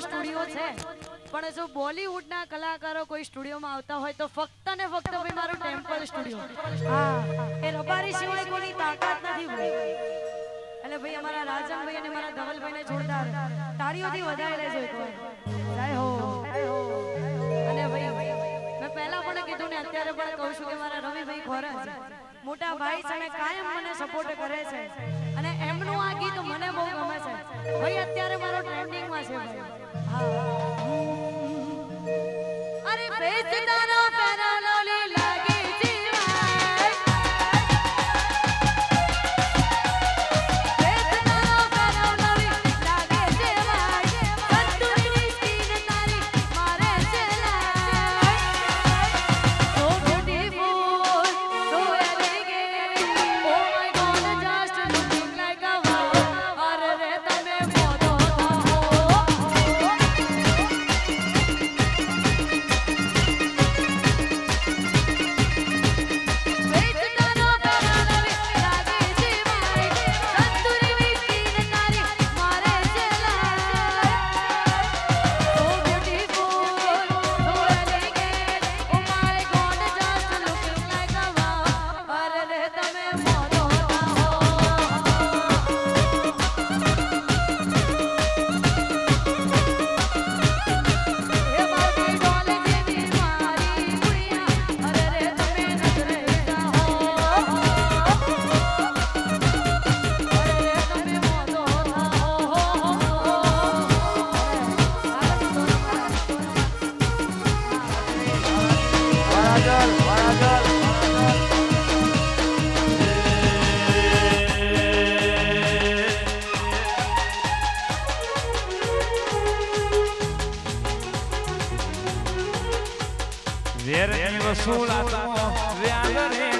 Studio પણ જો બોલીવુડના કલાકારો કોઈ સ્ટુડિયોમાં આવતા હોય તો ફક્ત ને ફક્ત ભાઈ મારું ટેમ્પલ સ્ટુડિયો. એ રબારી સિવાય કોઈની તાકાત નથી ભાઈ. એટલે ભાઈ અમારા રાજનભાઈ અને મારા ધવલભાઈને જોરદાર તાળીઓથી વધારે એકવાર જય હો. અને ભાઈ મેં પહેલા પણ કીધું ને, અત્યારે પણ કહું છું કે રવિભાઈ મોટા ભાઈ છે કાયમ મને સપોર્ટ કરે છે. અને એમનું આ ગીત મને બહુ ગમે છે. ભાઈ અત્યારે મારો ટ્રેન્ડિંગમાં છે ભાઈ. હા. વેરની વસૂલાતો વ્યાજ રે